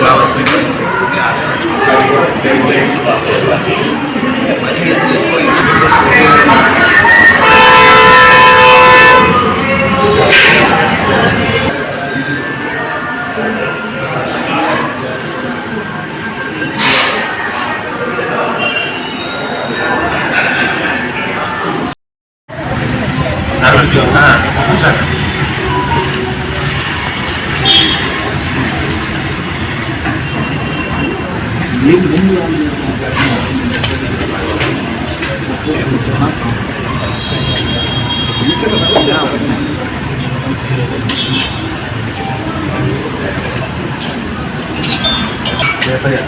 కావాల్సిన regional, keputusan. Ini belum Siapa ya?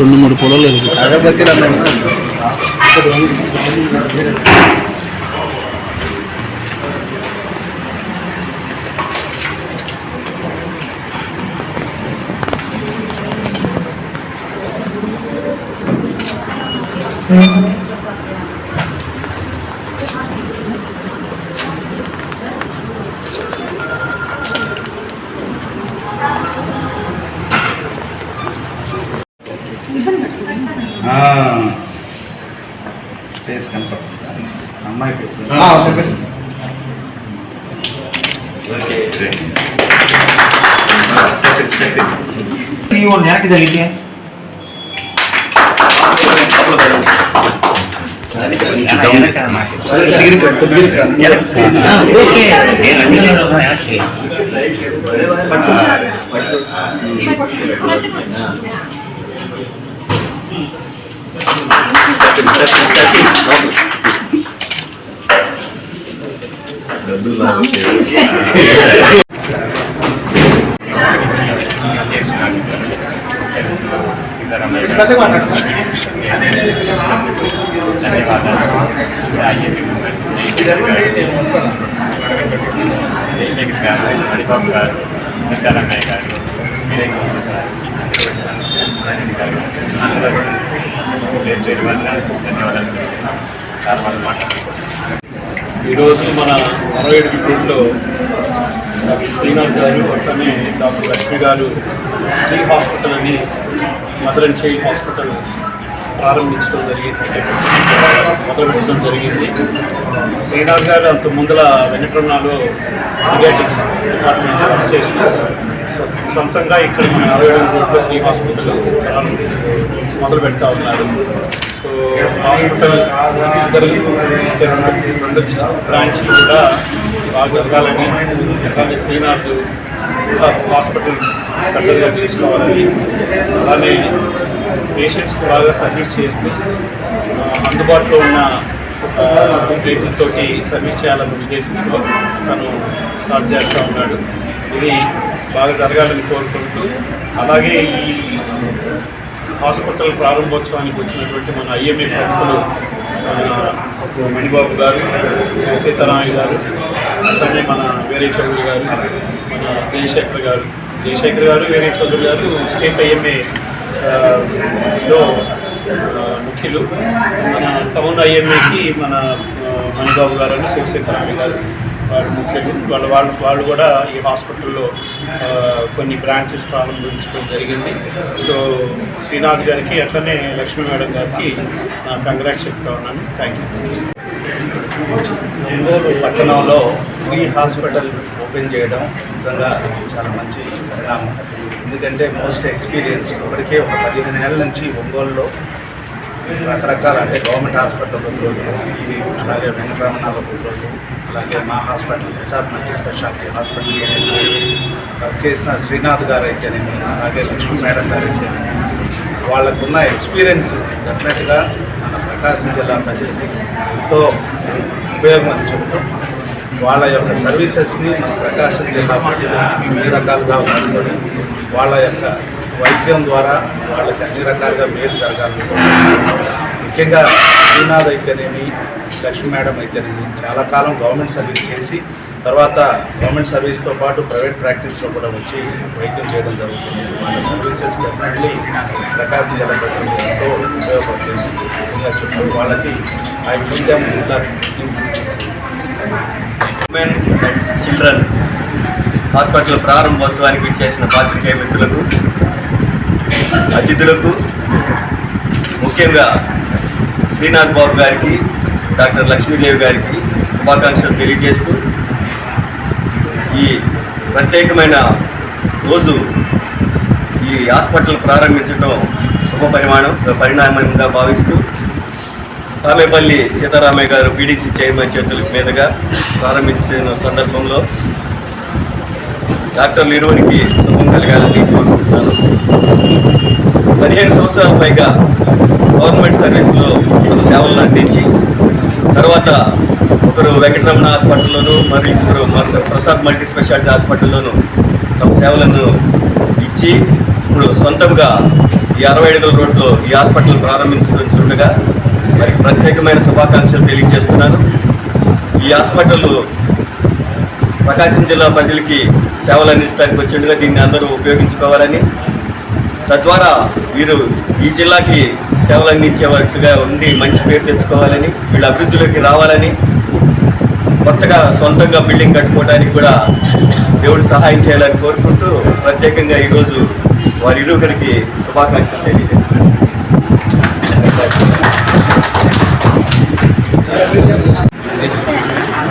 రెండు మూడు పొలాలు అగరబత్తీలు అన్నా ఫేస్ కనపడుతుందా అమ్మాయి ఫేస్ కనిపిస్తుంది ನೀವು ಒಂದು ನೆನಪಿದಲ್ಲಿಗೆ ಓಕೆ పెద్దగా మాట్లాడు సార్ జయశేఖర్ గారు హరిబాబు గారు సిద్ధారామయ్య గారు వీరేష్ గారు రాజేంద్ర గారు అందరూ పేరు పేరు ధన్యవాదాలు. సార్ వాళ్ళు ఈరోజు మన అరవై ఏడు గ్రూప్లో డాక్టర్ శ్రీనాథ్ గారు అట్లనే డాక్టర్ లక్ష్మి గారు శ్రీ హాస్పిటల్ అని మదర్ అండ్ చైల్డ్ హాస్పిటల్ ప్రారంభించడం జరిగింది. మొదలుపెట్టడం జరిగింది. శ్రీనాథ్ గారు అంత ముందల వెనట్రన్నాలో పీడియాటిక్స్ డిపార్ట్మెంట్ రన్ సో సొంతంగా ఇక్కడ మన అరవై ఏడు గ్రూప్లో స్లీప్ హాస్పిటల్ మొదలు పెడతా ఉన్నారు. సో హాస్పిటల్ ఇద్దరు రెండు బ్రాంచ్లు కూడా బాగా జరగాలని అలాగే శ్రీనాథ్ హాస్పిటల్ పెద్దగా తీసుకోవాలని అలానే పేషెంట్స్కి బాగా సర్వీస్ చేస్తూ అందుబాటులో ఉన్న తోటి సర్వీస్ చేయాలనే ఉద్దేశంతో తను స్టార్ట్ చేస్తూ ఉన్నాడు. ఇది బాగా జరగాలని కోరుకుంటూ అలాగే ఈ హాస్పిటల్ ప్రారంభోత్సవానికి వచ్చినటువంటి మన ఐఎంఏ ప్రముఖులు మణిబాబు గారు శివ సీతారామయ్య గారు అలాగే మన వేరే చౌదరి గారు మన జయశేఖర్ గారు. జయశేఖర్ గారు వేరే చౌదరి గారు స్టేట్ ఐఎంఏ లో ముఖ్యులు. మన టౌన్ ఐఎంఏకి మన మణిబాబు గారు అని శివ గారు. వాళ్ళు ముఖ్యులు వాళ్ళ వాళ్ళు వాళ్ళు కూడా ఈ హాస్పిటల్లో కొన్ని బ్రాంచెస్ ప్రారంభించడం జరిగింది. సో శ్రీనాథ్ గారికి అట్లనే లక్ష్మీ మేడం గారికి కంగ్రాట్స్ చెప్తా ఉన్నాను. థ్యాంక్ యూ ఒంగోలు పట్టణంలో శ్రీ హాస్పిటల్ ఓపెన్ చేయడం నిజంగా చాలా మంచి పరిణామం. ఎందుకంటే మోస్ట్ ఎక్స్పీరియన్స్ ఇప్పటికే ఒక పదిహేను నెలల నుంచి ఒంగోలులో రకరకాల అంటే గవర్నమెంట్ హాస్పిటల్ కొద్ది రోజులు అలాగే వెంకటరమణాల కొద్ది రోజులు అలాగే మా hospital Prasad multi speciality hospital చేసిన శ్రీనాథ్ గారు అయితేనేమి అలాగే లక్ష్మీ మేడం గారు అయితేనేమి వాళ్ళకున్న ఎక్స్పీరియన్స్ డెఫినెట్గా మన ప్రకాశం జిల్లా ప్రజలకి ఎంతో ఉపయోగం అని చెప్తూ వాళ్ళ యొక్క సర్వీసెస్ని మన ప్రకాశం జిల్లా ప్రజలు అన్ని రకాలుగా వాడుకొని వాళ్ళ యొక్క వైద్యం ద్వారా వాళ్ళకి అన్ని రకాలుగా మేలు జరగాలని ముఖ్యంగా శ్రీనాథ్ అయితేనేమి లక్ష్మీ మేడం అయితేనేమి చాలా కాలం గవర్నమెంట్ సర్వీస్ చేసి తర్వాత గవర్నమెంట్ సర్వీస్తో పాటు ప్రైవేట్ ప్రాక్టీస్లో కూడా వచ్చి వైద్యం చేయడం జరుగుతుంది. వాళ్ళ సర్వీసెస్ డెఫినెట్లీ ప్రకాశం జిల్లా ఎంతో ఉపయోగపడుతుంది. ముఖ్యంగా చెప్తూ వాళ్ళకి I medium in future. Women and children hospital ప్రారంభోత్సవానికి ఇచ్చేసిన పాత్రికేయ మిత్రులకు అతిథులకు ముఖ్యంగా శ్రీనాథ్ బాబు గారికి డాక్టర్ లక్ష్మీదేవి గారికి శుభాకాంక్షలు తెలియజేస్తూ ఈ ప్రత్యేకమైన రోజు ఈ హాస్పిటల్ ప్రారంభించడం శుభ పరిమాణం పరిణామంగా భావిస్తూ సామేపల్లి సీతారామయ్య గారు పీడీసీ చైర్మన్ చేతుల మీదుగా ప్రారంభించిన సందర్భంలో డాక్టర్లు ఇరువురికి శుభం కలగాలని కోరుకుంటున్నాను. పదిహేను సంవత్సరాల పైగా గవర్నమెంట్ సర్వీస్లో సేవలను అందించి తర్వాత ఒకరు వెంకటరమణ హాస్పిటల్లోను మరి ఇంకొకరు ప్రసాద్ మల్టీ స్పెషాలిటీ హాస్పిటల్లోను తమ సేవలను ఇచ్చి ఇప్పుడు సొంతంగా ఈ అరవై అడుగుల రోడ్లో ఈ హాస్పిటల్ ప్రారంభించడం చూడగా మరి ప్రత్యేకమైన శుభాకాంక్షలు తెలియజేస్తున్నాను. ఈ హాస్పిటల్ ప్రకాశం జిల్లా ప్రజలకి సేవలు అందించడానికి వచ్చిండగా దీన్ని అందరూ ఉపయోగించుకోవాలని తద్వారా వీరు ఈ జిల్లాకి సేవలు అందించే వర్క్గా ఉండి మంచి పేరు తెచ్చుకోవాలని వీళ్ళ అభివృద్ధిలోకి రావాలని కొత్తగా సొంతంగా బిల్డింగ్ కట్టుకోవడానికి కూడా దేవుడు సహాయం చేయాలని కోరుకుంటూ ప్రత్యేకంగా ఈరోజు వారి ఇరువురికి శుభాకాంక్షలు తెలియజేస్తున్నాను.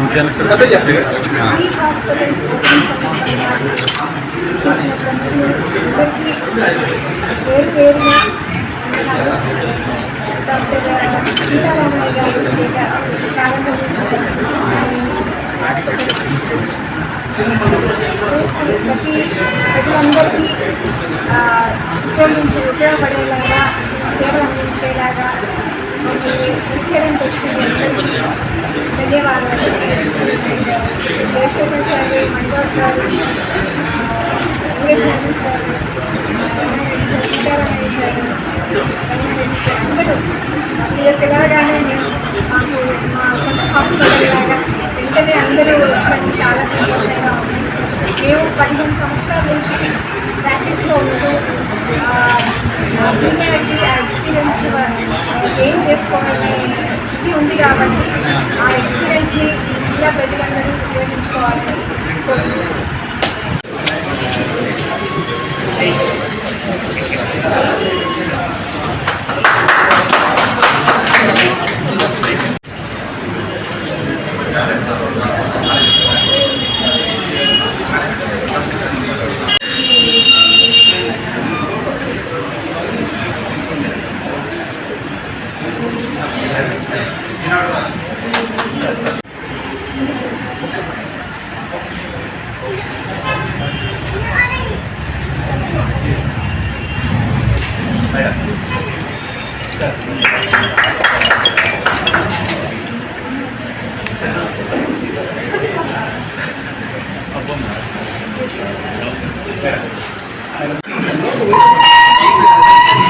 అదే చెప్తాను ఈ హాస్పిటల్ చేసినటువంటి అందరికీ పేరు పేరున డాక్టర్ సీతారామయ్య గారు చేత ప్రారంభించిన హాస్పిటల్ ప్రతి ప్రజలందరికీ ఆ, ఉపయోగించే ఉపయోగపడేలాగా సేవలు అందించేలాగా రెస్టారెంట్ వచ్చినందుకు ధన్యవాదాలు Jayashekar sir Mandore garu Venkateswara sir sir Sitaramayya sir Kalyan Reddy sir అందరూ మీరు పిలవగానే మేము మాకు మా సొంత హాస్పిటల్ లాగా వెంటనే అందరూ వచ్చినందుకు చాలా సంతోషంగా ఉంది మేము పదిహేను సంవత్సరాల నుంచి ప్రాక్టీస్లో ఉంటూ ఆ, ఆ సీనియారిటీ ఆ ఎక్స్పీరియన్స్ గెయిన్ చేసుకోవాలనే ఇది ఉంది కాబట్టి ఆ ఎక్స్పీరియన్స్ని జిల్లా ప్రజలందరూ ఉపయోగించుకోవాలని